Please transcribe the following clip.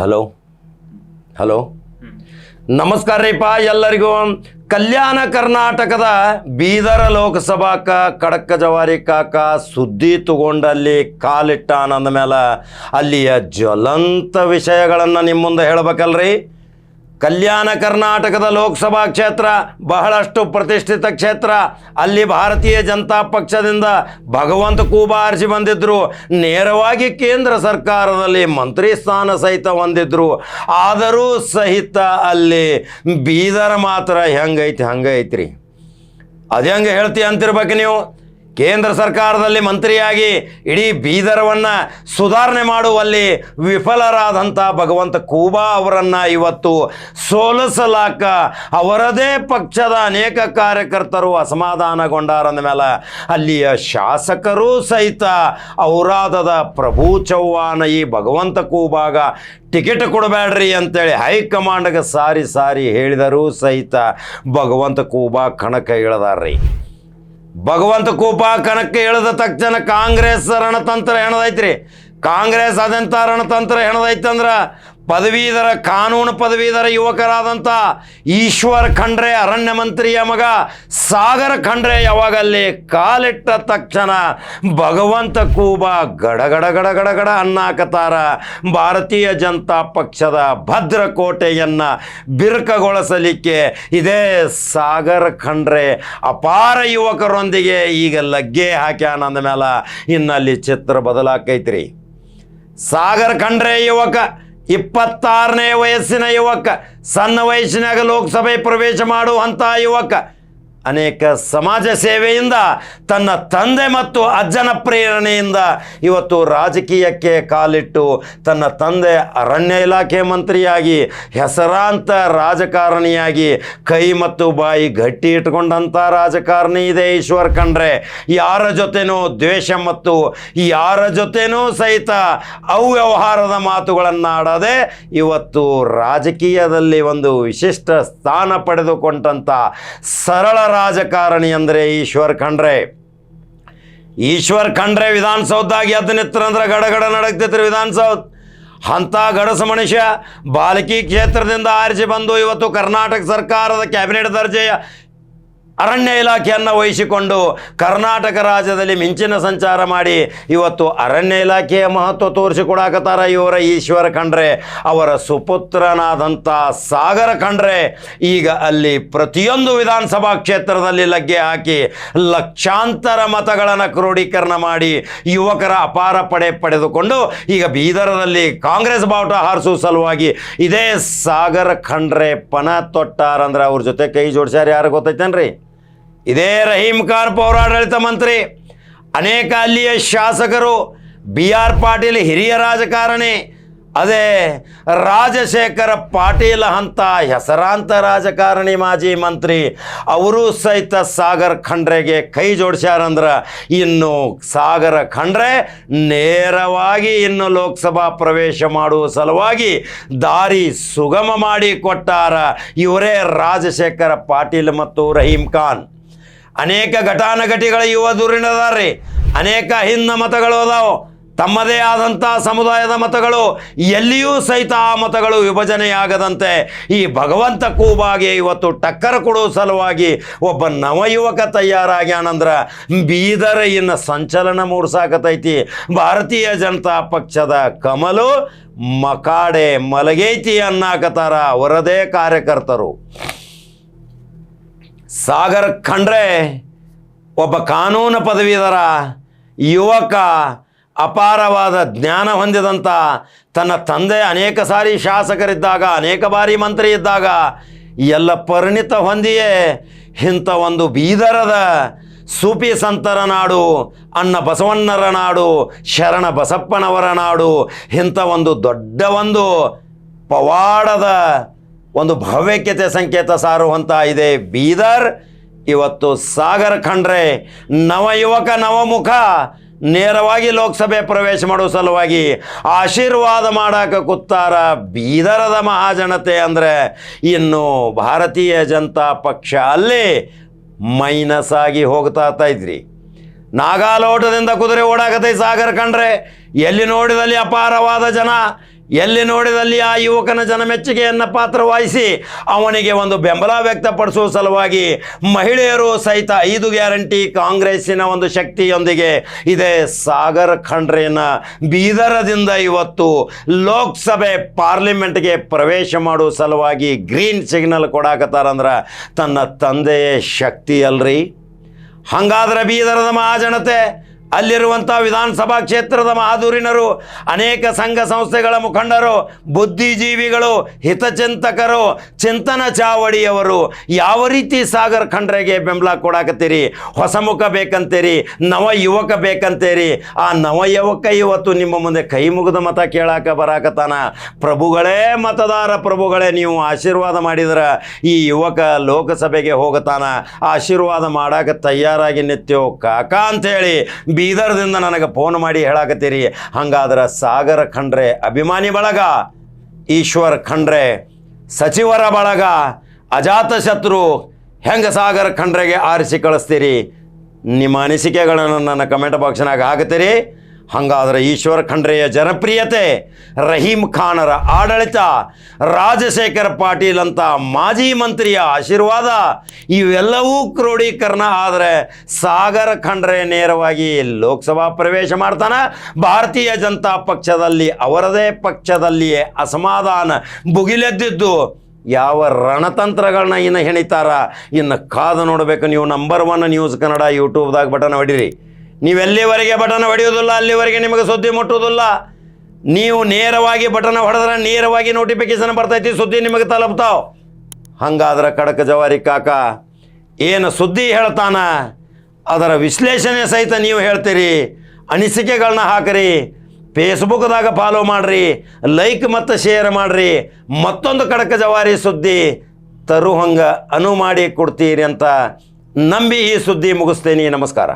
Hello? Hello? ನಮಸ್ಕಾರ ರೀಪ ಎಲ್ಲರಿಗೂ. ಕಲ್ಯಾಣ ಕರ್ನಾಟಕದ ಬೀದರ ಲೋಕಸಭಾಕ ಕಡಕ ಜವಾರಿ ಕಾಕ ಸುದ್ದಿ ತಗೊಂಡಲ್ಲಿ ಕಾಲಿಟ್ಟ ಅನ್ನಂದ ಮೇಲೆ ಅಲ್ಲಿಯ ಜ್ವಲಂತ ವಿಷಯಗಳನ್ನು ನಿಮ್ಮ ಮುಂದೆ ಹೇಳ್ಬೇಕಲ್ರಿ. ಕಲ್ಯಾಣ ಕರ್ನಾಟಕದ ಲೋಕಸಭಾ ಕ್ಷೇತ್ರ ಬಹಳಷ್ಟು ಪ್ರತಿಷ್ಠಿತ ಕ್ಷೇತ್ರ. ಅಲ್ಲಿ ಭಾರತೀಯ ಜನತಾ ಪಕ್ಷದಿಂದ ಭಗವಂತ ಕೂಬಾರಿಸಿ ಬಂದಿದ್ದರು ನೇರವಾಗಿ ಕೇಂದ್ರ ಸರ್ಕಾರದಲ್ಲಿ ಮಂತ್ರಿ ಸ್ಥಾನ ಸಹಿತ ಹೊಂದಿದ್ರು. ಆದರೂ ಸಹಿತ ಅಲ್ಲಿ ಬೀದರ್ ಮಾತ್ರ ಹೆಂಗೈತಿ, ಹಂಗೈತ್ರಿ. ಅದು ಹೆಂಗೆ ಹೇಳ್ತಿ ಅಂತಿರ್ಬೇಕು ನೀವು? ಕೇಂದ್ರ ಸರ್ಕಾರದಲ್ಲಿ ಮಂತ್ರಿಯಾಗಿ ಇಡೀ ಬೀದರವನ್ನು ಸುಧಾರಣೆ ಮಾಡುವಲ್ಲಿ ವಿಫಲರಾದಂಥ ಭಗವಂತ ಕೂಬಾ ಅವರನ್ನು ಇವತ್ತು ಸೋಲಿಸಲಾಕ ಅವರದೇ ಪಕ್ಷದ ಅನೇಕ ಕಾರ್ಯಕರ್ತರು ಅಸಮಾಧಾನಗೊಂಡಾರಂದ ಮೇಲೆ ಅಲ್ಲಿಯ ಶಾಸಕರೂ ಸಹಿತ ಔರಾದದ ಪ್ರಭು ಚೌಹಾಣ ಈ ಭಗವಂತ ಕೂಬಾಗ ಟಿಕೆಟ್ ಕೊಡಬೇಡ್ರಿ ಅಂತೇಳಿ ಹೈಕಮಾಂಡ್ಗೆ ಸಾರಿ ಸಾರಿ ಹೇಳಿದರೂ ಸಹಿತ ಭಗವಂತ ಕೂಬಾ ಕಣಕ ಇಳದಾರ್ರಿ. ಭಗವಂತ ಕೋಪ ಕಣಕ್ಕೆ ಇಳಿದ ತಕ್ಷಣ ಕಾಂಗ್ರೆಸ್ ರಣತಂತ್ರ ಹೆಣದೈತ್ರಿ. ಕಾಂಗ್ರೆಸ್ ಅದೆಂಥ ರಣತಂತ್ರ ಹೆಣದೈತಂದ್ರ ಪದವೀಧರ, ಕಾನೂನು ಪದವೀಧರ ಯುವಕರಾದಂಥ ಈಶ್ವರ್ ಖಂಡ್ರೆ, ಅರಣ್ಯ ಮಂತ್ರಿಯ ಮಗ ಸಾಗರ ಖಂಡ್ರೆ ಯಾವಾಗ ಅಲ್ಲಿ ಕಾಲಿಟ್ಟ ತಕ್ಷಣ ಭಗವಂತ ಕೂಬ ಗಡಗಡ ಗಡ ಅನ್ನಾಕತಾರ. ಭಾರತೀಯ ಜನತಾ ಪಕ್ಷದ ಭದ್ರಕೋಟೆಯನ್ನು ಬಿರುಕಗೊಳಿಸಲಿಕ್ಕೆ ಇದೇ ಸಾಗರ ಖಂಡ್ರೆ ಅಪಾರ ಯುವಕರೊಂದಿಗೆ ಈಗ ಲಗ್ಗೆ ಹಾಕ್ಯಾನ ಅಂದ ಮೇಲೆ ಇನ್ನಲ್ಲಿ ಚಿತ್ರ ಬದಲಾಕೈತ್ರಿ. ಸಾಗರ ಖಂಡ್ರೆ ಯುವಕ ಇಪ್ಪತ್ತಾರನೇ ವಯಸ್ಸಿನ ಯುವಕ ಸಣ್ಣ ವಯಸ್ಸಿನಾಗ ಲೋಕಸಭೆ ಪ್ರವೇಶ ಮಾಡುವಂಥ ಯುವಕ. ಅನೇಕ ಸಮಾಜ ಸೇವೆಯಿಂದ ತನ್ನ ತಂದೆ ಮತ್ತು ಅಜ್ಜನ ಪ್ರೇರಣೆಯಿಂದ ಇವತ್ತು ರಾಜಕೀಯಕ್ಕೆ ಕಾಲಿಟ್ಟು ತನ್ನ ತಂದೆ ಅರಣ್ಯ ಇಲಾಖೆ ಮಂತ್ರಿಯಾಗಿ, ಹೆಸರಾಂತ ರಾಜಕಾರಣಿಯಾಗಿ, ಕೈ ಮತ್ತು ಬಾಯಿ ಗಟ್ಟಿ ಇಟ್ಕೊಂಡಂಥ ರಾಜಕಾರಣಿ ಇದೆ ಈಶ್ವರ್ ಕಂಡ್ರೆ ಯಾರ ಜೊತೆನೂ ದ್ವೇಷ ಮತ್ತು ಯಾರ ಜೊತೆನೂ ಸಹಿತ ಅವ್ಯವಹಾರದ ಮಾತುಗಳನ್ನಾಡದೆ ಇವತ್ತು ರಾಜಕೀಯದಲ್ಲಿ ಒಂದು ವಿಶಿಷ್ಟ ಸ್ಥಾನ ಪಡೆದುಕೊಂಡಂಥ ಸರಳ ರಾಜಕಾರಣಿ ಅಂದರೆ ಈಶ್ವರ್ ಖಂಡ್ರೆ. ಈಶ್ವರ್ ಖಂಡ್ರೆ ವಿಧಾನಸೌಧದಾಗ ಎದ್ದು ನಿತ್ತರಂದ್ರೆ ಗಡಗಡ ನಡಗ್ತೈತ್ರಿ ವಿಧಾನಸೌಧ. ಅಂಥ ಗಡಸ ಮನುಷ್ಯ ಬಾಲಕಿ ಕ್ಷೇತ್ರದಿಂದ ಆರಿಸಿ ಬಂದು ಇವತ್ತು ಕರ್ನಾಟಕ ಸರ್ಕಾರದ ಕ್ಯಾಬಿನೆಟ್ ದರ್ಜೆಯ ಅರಣ್ಯ ಇಲಾಖೆಯನ್ನು ವಹಿಸಿಕೊಂಡು ಕರ್ನಾಟಕ ರಾಜ್ಯದಲ್ಲಿ ಮಿಂಚಿನ ಸಂಚಾರ ಮಾಡಿ ಇವತ್ತು ಅರಣ್ಯ ಇಲಾಖೆಯ ಮಹತ್ವ ತೋರಿಸಿಕೊಡಾಕತ್ತಾರ ಇವರ ಈಶ್ವರ ಖಂಡ್ರೆ. ಅವರ ಸುಪುತ್ರನಾದಂಥ ಸಾಗರ ಖಂಡ್ರೆ. ಈಗ ಅಲ್ಲಿ ಪ್ರತಿಯೊಂದು ವಿಧಾನಸಭಾ ಕ್ಷೇತ್ರದಲ್ಲಿ ಲಗ್ಗೆ ಹಾಕಿ ಲಕ್ಷಾಂತರ ಮತಗಳನ್ನು ಕ್ರೋಢೀಕರಣ ಮಾಡಿ ಯುವಕರ ಅಪಾರ ಪಡೆ ಪಡೆದುಕೊಂಡು ಈಗ ಬೀದರದಲ್ಲಿ ಕಾಂಗ್ರೆಸ್ ಬಾವುಟ ಹಾರಿಸುವ ಸಲುವಾಗಿ ಇದೇ ಸಾಗರ ಖಂಡ್ರೆ ಪಣ ತೊಟ್ಟಾರಂದ್ರೆ ಅವ್ರ ಜೊತೆ ಕೈ ಜೋಡಿಸ್ಯಾರ ಯಾರು ಗೊತ್ತೈತೇನ್ರಿ? ಇದೇ ರಹೀಂ ಖಾನ್ ಪೌರಾಡಳಿತ ಮಂತ್ರಿ. ಅನೇಕ ಅಲ್ಲಿಯ ಶಾಸಕರು ಬಿ ಆರ್ ಪಾಟೀಲ್ ಹಿರಿಯ ರಾಜಕಾರಣಿ, ಅದೇ ರಾಜಶೇಖರ ಪಾಟೀಲ್ ಅಂತ ಹೆಸರಾಂತ ರಾಜಕಾರಣಿ ಮಾಜಿ ಮಂತ್ರಿ, ಅವರು ಸಹಿತ ಸಾಗರ್ ಖಂಡ್ರೆಗೆ ಕೈ ಜೋಡಿಸ್ಯಾರಂದ್ರೆ ಇನ್ನು ಸಾಗರ ಖಂಡ್ರೆ ನೇರವಾಗಿ ಇನ್ನು ಲೋಕಸಭಾ ಪ್ರವೇಶ ಮಾಡುವ ಸಲುವಾಗಿ ದಾರಿ ಸುಗಮ ಮಾಡಿ ಕೊಟ್ಟಾರ ಇವರೇ ರಾಜಶೇಖರ ಪಾಟೀಲ್ ಮತ್ತು ರಹೀಂ ಖಾನ್. ಅನೇಕ ಘಟಾನುಘಟಿಗಳ ಯುವ ದೂರಿನದಾರ್ರಿ ಅನೇಕ ಹಿಂದ ಮತಗಳು ಅದಾವು. ತಮ್ಮದೇ ಆದಂಥ ಸಮುದಾಯದ ಮತಗಳು, ಎಲ್ಲಿಯೂ ಸಹಿತ ಆ ಮತಗಳು ವಿಭಜನೆಯಾಗದಂತೆ ಈ ಭಗವಂತ ಕೂಬಾಗೆ ಇವತ್ತು ಟಕ್ಕರ್ ಕೊಡುವ ಸಲುವಾಗಿ ಒಬ್ಬ ನವಯುವಕ ತಯಾರಾಗ್ಯಾನಂದ್ರ ಬೀದರ ಇನ್ನು ಸಂಚಲನ ಮೂಡ್ಸಾಕತೈತಿ ಭಾರತೀಯ ಜನತಾ ಪಕ್ಷದ ಕಮಲು ಮಕಾಡೆ ಮಲಗೈತಿ ಅನ್ನಾಕತಾರ ಅವರದೇ ಕಾರ್ಯಕರ್ತರು. ಸಾಗರ್ ಖಂಡ್ರೆ, ಒಬ್ಬ ಕಾನೂನು ಪದವೀಧರ, ಯುವಕ, ಅಪಾರವಾದ ಜ್ಞಾನ ಹೊಂದಿದಂಥ ತನ್ನ ತಂದೆ ಅನೇಕ ಸಾರಿ ಶಾಸಕರಿದ್ದಾಗ, ಅನೇಕ ಬಾರಿ ಮಂತ್ರಿ ಇದ್ದಾಗ, ಎಲ್ಲ ಪರಿಣಿತ ಹೊಂದಿಯೇ ಇಂಥ ಒಂದು ಬೀದರದ ಸೂಪಿ ಸಂತರ ನಾಡು, ಅಣ್ಣ ಬಸವಣ್ಣರ ನಾಡು, ಶರಣ ಬಸಪ್ಪನವರ ನಾಡು, ಇಂಥ ಒಂದು ದೊಡ್ಡ ಒಂದು ಪವಾಡದ ಒಂದು ಭವ್ಯಕ್ಯತೆ ಸಂಕೇತ ಸಾರುವಂಥ ಇದೆ ಬೀದರ್. ಇವತ್ತು ಸಾಗರ್ ಖಂಡ್ರೆ ನವಯುವಕ ನವಮುಖ ನೇರವಾಗಿ ಲೋಕಸಭೆ ಪ್ರವೇಶ ಮಾಡುವ ಸಲುವಾಗಿ ಆಶೀರ್ವಾದ ಮಾಡಕ್ಕೆ ಕೂತಾರ ಬೀದರದ ಮಹಾಜನತೆ ಅಂದರೆ ಇನ್ನು ಭಾರತೀಯ ಜನತಾ ಪಕ್ಷ ಅಲ್ಲಿ ಮೈನಸ್ ಆಗಿ ಹೋಗ್ತಾ ಇದ್ರಿ. ನಾಗಾಲೋಟದಿಂದ ಕುದುರೆ ಓಡಾಕತೈ ಸಾಗರ್ ಕಂಡ್ರೆ ಎಲ್ಲಿ ನೋಡಿದಲ್ಲಿ ಅಪಾರವಾದ ಜನ. ಎಲ್ಲಿ ನೋಡಿದಲ್ಲಿ ಆ ಯುವಕನ ಜನಮೆಚ್ಚುಗೆಯನ್ನು ಪಾತ್ರವಹಿಸಿ ಅವನಿಗೆ ಒಂದು ಬೆಂಬಲ ವ್ಯಕ್ತಪಡಿಸುವ ಸಲುವಾಗಿ ಮಹಿಳೆಯರು ಸಹಿತ ಐದು ಗ್ಯಾರಂಟಿ ಕಾಂಗ್ರೆಸ್ಸಿನ ಒಂದು ಶಕ್ತಿಯೊಂದಿಗೆ ಇದೆ ಸಾಗರ್ ಖಂಡ್ರೇನ ಬೀದರದಿಂದ ಇವತ್ತು ಲೋಕಸಭೆ ಪಾರ್ಲಿಮೆಂಟ್ಗೆ ಪ್ರವೇಶ ಮಾಡುವ ಸಲುವಾಗಿ ಗ್ರೀನ್ ಸಿಗ್ನಲ್ ಕೊಡಾಕತ್ತಾರಂದ್ರೆ ತನ್ನ ತಂದೆಯೇ ಶಕ್ತಿ ಅಲ್ರಿ. ಹಂಗಾದ್ರೆ ಬೀದರದ ಮಹಾಜನತೆ ಅಲ್ಲಿರುವಂಥ ವಿಧಾನಸಭಾ ಕ್ಷೇತ್ರದ ಮಾದೂರಿನರು ಅನೇಕ ಸಂಘ ಸಂಸ್ಥೆಗಳ ಮುಖಂಡರು, ಬುದ್ಧಿಜೀವಿಗಳು, ಹಿತಚಿಂತಕರು, ಚಿಂತನ ಚಾವಡಿಯವರು, ಯಾವ ರೀತಿ ಸಾಗರ್ ಖಂಡ್ರೆಗೆ ಬೆಂಬಲ ಕೊಡಾಕತ್ತೀರಿ? ಹೊಸ ಮುಖ ಬೇಕಂತೀರಿ? ನವ ಯುವಕ ಬೇಕಂತೀರಿ? ಆ ನವ ಯುವಕ ಇವತ್ತು ನಿಮ್ಮ ಮುಂದೆ ಕೈ ಮುಗಿದ ಮತ ಕೇಳಾಕ ಬರಾಕತ್ತಾನ? ಪ್ರಭುಗಳೇ, ಮತದಾರ ಪ್ರಭುಗಳೇ, ನೀವು ಆಶೀರ್ವಾದ ಮಾಡಿದ್ರ ಈ ಯುವಕ ಲೋಕಸಭೆಗೆ ಹೋಗತಾನ ಆಶೀರ್ವಾದ ಮಾಡಾಕ ತಯಾರಾಗಿ ನಿತ್ಯೋ ಕಾಕ ಅಂತೇಳಿ ಬೀದರ್ದಿಂದ ನನಗೆ ಫೋನ್ ಮಾಡಿ ಹೇಳಾಕತ್ತೀರಿ. ಹಂಗಾದ್ರೆ ಸಾಗರ ಖಂಡ್ರೆ ಅಭಿಮಾನಿ ಬಳಗ, ಈಶ್ವರ್ ಖಂಡ್ರೆ ಸಚಿವರ ಬಳಗ ಅಜಾತಶತ್ರು ಹೆಂಗೆ ಸಾಗರ ಖಂಡ್ರೆಗೆ ಆರಿಸಿ ಕಳಿಸ್ತೀರಿ? ನಿಮ್ಮ ಅನಿಸಿಕೆಗಳನ್ನು ನನ್ನ ಕಮೆಂಟ್ ಬಾಕ್ಸ್ನಾಗ ಹಾಕುತ್ತೀರಿ. ಹಂಗಾದ್ರೆ ಈಶ್ವರ ಖಂಡ್ರೆಯ ಜನಪ್ರಿಯತೆ ರಹೀಂ ಖಾನರ ಆಡಳಿತ, ರಾಜಶೇಖರ್ ಪಾಟೀಲ್ ಅಂತ ಮಾಜಿ ಮಂತ್ರಿಯ ಆಶೀರ್ವಾದ, ಇವೆಲ್ಲವೂ ಕ್ರೋಢೀಕರಣ ಆದರೆ ಸಾಗರ ಖಂಡ್ರೆ ನೇರವಾಗಿ ಲೋಕಸಭಾ ಪ್ರವೇಶ ಮಾಡ್ತಾನೆ. ಭಾರತೀಯ ಜನತಾ ಪಕ್ಷದಲ್ಲಿ ಅವರದೇ ಪಕ್ಷದಲ್ಲಿಯೇ ಅಸಮಾಧಾನ ಭುಗಿಲೆದ್ದಿದ್ದು, ಯಾವ ರಣತಂತ್ರಗಳನ್ನ ಇನ್ನು ಹೆಣಿತಾರ? ಇನ್ನು ಕಾದು ನೋಡಬೇಕು ನೀವು. ನಂಬರ್ ಒನ್ ನ್ಯೂಸ್ ಕನ್ನಡ ಯೂಟ್ಯೂಬ್ದಾಗ ಬಟನ್ ಹೊಡಿರಿ ನೀವು ಎಲ್ಲಿವರೆಗೆ ಬಟನ್ ಹೊಡೆಯೋದಿಲ್ಲ ಅಲ್ಲಿವರೆಗೆ ನಿಮಗೆ ಸುದ್ದಿ ಮುಟ್ಟುವುದಿಲ್ಲ. ನೀವು ನೇರವಾಗಿ ಬಟನ್ ಹೊಡೆದ್ರೆ ನೇರವಾಗಿ ನೋಟಿಫಿಕೇಶನ್ ಬರ್ತೈತಿ, ಸುದ್ದಿ ನಿಮಗೆ ತಲುಪ್ತಾವ. ಹಂಗಾದ್ರೆ ಕಡಕ ಜವಾರಿ ಕಾಕ, ಏನು ಸುದ್ದಿ ಹೇಳ್ತಾನ? ಅದರ ವಿಶ್ಲೇಷಣೆ ಸಹಿತ ನೀವು ಹೇಳ್ತೀರಿ. ಅನಿಸಿಕೆಗಳನ್ನ ಹಾಕಿರಿ. ಫೇಸ್ಬುಕ್ದಾಗ ಫಾಲೋ ಮಾಡಿರಿ. ಲೈಕ್ ಮತ್ತು ಶೇರ್ ಮಾಡಿರಿ. ಮತ್ತೊಂದು ಕಡಕ ಜವಾರಿ ಸುದ್ದಿ ತರು ಹಂಗೆ ಅನು ಮಾಡಿ ಕೊಡ್ತೀರಿ ಅಂತ ನಂಬಿ ಈ ಸುದ್ದಿ ಮುಗಿಸ್ತೀನಿ. ನಮಸ್ಕಾರ.